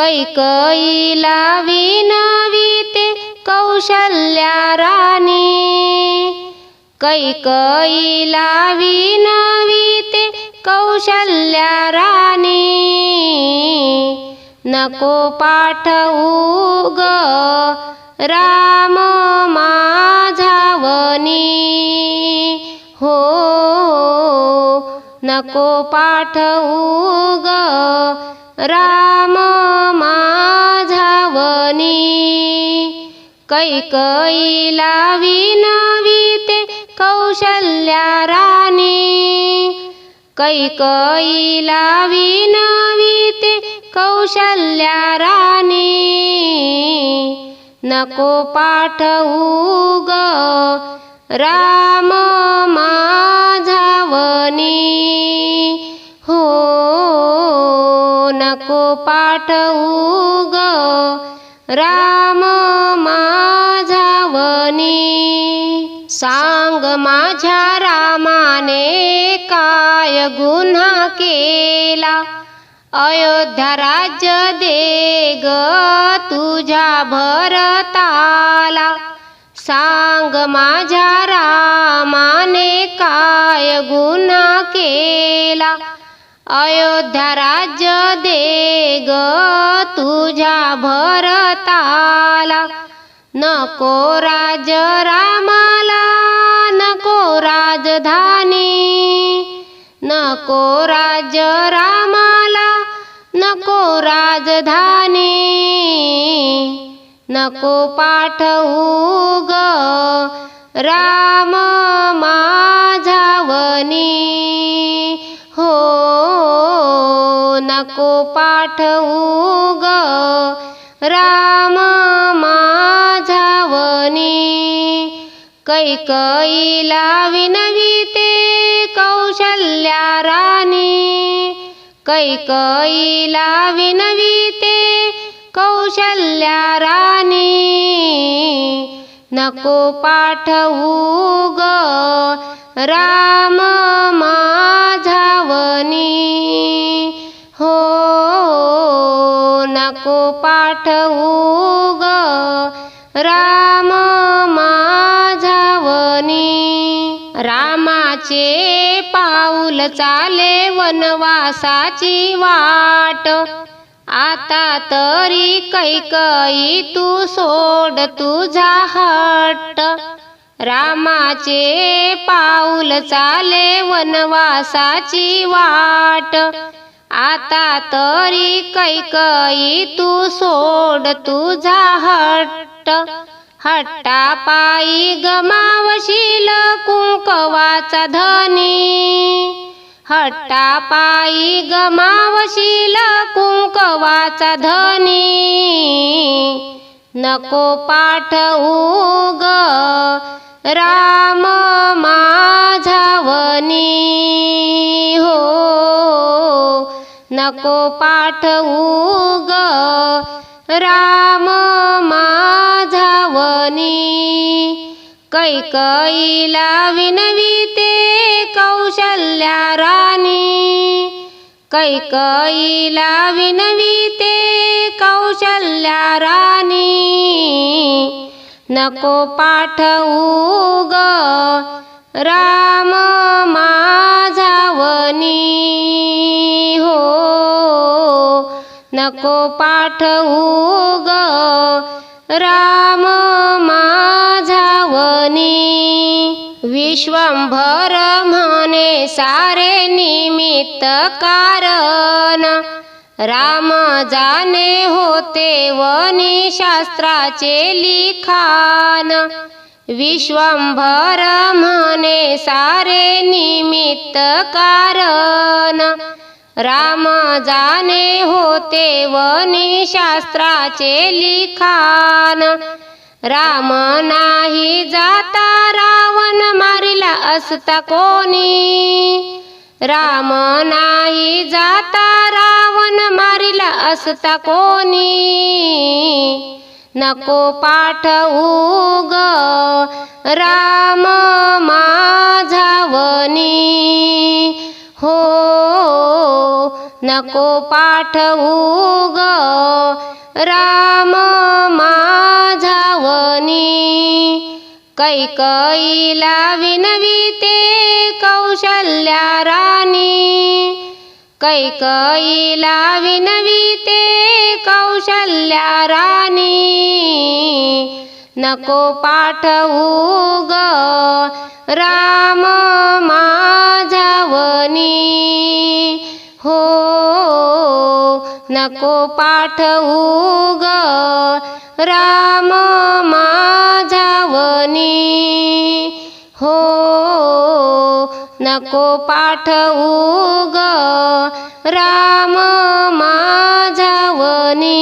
कैकईला विनविते कौशल्या राणी. कैकईला विनविते कौशल्या राणी. नको पाठवू ग राम माझावनी. हो नको पाठवू ग राम माझावनी कैकईला विनविते कौशल्या राणी. कैकईला विनविते कौशल्या राणी. नको पाठवू ग राम माझावनी. हो नको पाठवू ग. राम माझावनी सांग माझ्या रामाने काय गुन्हा केला? अयोध्या राज्य दे ग तुझ्या भरताला. सांग माझ्या रामाने काय गुन्हा केला? अयोध्या राज्य दे ग तुझ्या भरताला. नको राज रामाला नको राजधानी. नको राज रामाला नको राजधानी. नको पाठवू ग राम माझावनी. नको पाठवू ग? राम माझावनी. कैकईला विनविते कौशल्या राणी. कैकईला विनविते कौशल्या राणी. नको पाठवू ग. राम ग राम माझावनी. रामाचे पाऊल चाले वनवासाची वाट. आता तरी कैकई तू सोड तुझा हट. रामाचे पाऊल चाले वनवासाची वाट. आता तरी कैकई तू सोड तुझा हट्ट. हट्टा पायी गमावशील कुंकवाचा धनी. हट्टा पायी गमावशील कुंकवाचा धनी. नको पाठवू ग राम माझावनी हो नको पाठवू ग. राम माझावनी. कैकईला विनविते कौशल्या राणी. कैकईला विनविते कौशल्या राणी. नको पाठवू ग. राम माझावनी. हो नको पाठवू ग. राम माझावनी. विश्वंभर म्हणे सारे निमित्त कारण. राम जाणे होते वनी शास्त्राचे लिखाण. विश्वंभर म्हणे सारे निमित्त कारण. राम जाणे होते वनी शास्त्राचे लिखाण. राम नाही जाता रावण मारिला असता कोणी. राम नाही जाता रावण मारिला असता कोणी. नको पाठवू ग राम मा नको पाठवू ग. राम माझावनी. कैकईला विनविते कौशल्या राणी. कैकईला विनविते कौशल्या राणी. नको पाठवू ग. राम माझावनी. नको पाठवू ग. राम माझावनी हो नको पाठवू ग. राम माझावनी